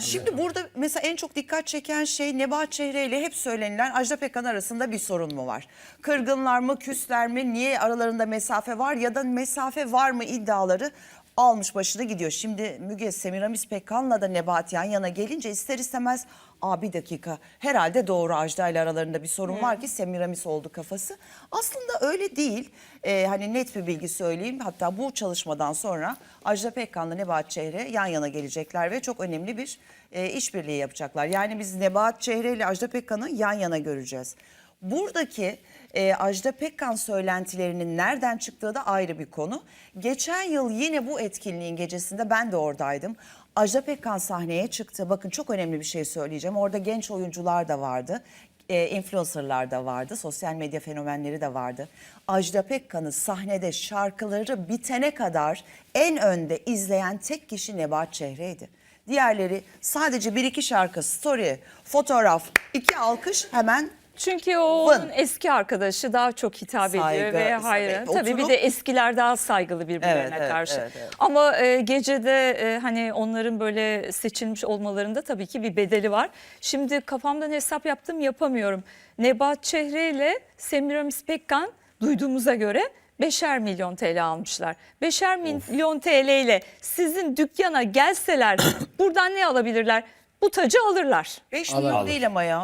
Şimdi burada mesela en çok dikkat çeken şey Nebahat Çehre ile hep söylenilen Ajda Pekkan arasında bir sorun mu var? Kırgınlar mı, küsler mi, niye aralarında mesafe var ya da mesafe var mı iddiaları almış başını gidiyor. Şimdi Müge Semiramis Pekkan'la da Nebahat yan yana gelince ister istemez Aa bir dakika herhalde doğru Ajda ile aralarında bir sorun var ki Semiramis oldu kafası. Aslında öyle değil. Ee, hani net bir bilgi söyleyeyim. Hatta bu çalışmadan sonra Ajda Pekkan'la Nebahat Çehre yan yana gelecekler ve çok önemli bir e, işbirliği yapacaklar. Yani biz Nebahat Çehre ile Ajda Pekkan'ı yan yana göreceğiz. Buradaki e, Ajda Pekkan söylentilerinin nereden çıktığı da ayrı bir konu. Geçen yıl yine bu etkinliğin gecesinde ben de oradaydım. Ajda Pekkan sahneye çıktı. Bakın çok önemli bir şey söyleyeceğim. Orada genç oyuncular da vardı. E, influencerlar da vardı. Sosyal medya fenomenleri de vardı. Ajda Pekkan'ı sahnede şarkıları bitene kadar en önde izleyen tek kişi Nebahat Çehre'ydi. Diğerleri sadece bir iki şarkı, story, fotoğraf, iki alkış hemen Çünkü o onun eski arkadaşı daha çok hitap ediyor Saygı, ve hayır. evet, Tabii bir oturup- de eskiler daha saygılı birbirlerine Evet, evet, karşı. evet, evet. Ama e, gecede e, hani onların böyle seçilmiş olmalarında tabii ki bir bedeli var. Şimdi kafamdan hesap yaptım yapamıyorum. Nebahat Çehre ile Semiramis Pekkan duyduğumuza göre beşer milyon TL almışlar. Beşer milyon TL ile sizin dükkana gelseler buradan ne alabilirler? Bu tacı alırlar. 5 milyon değil ama ya.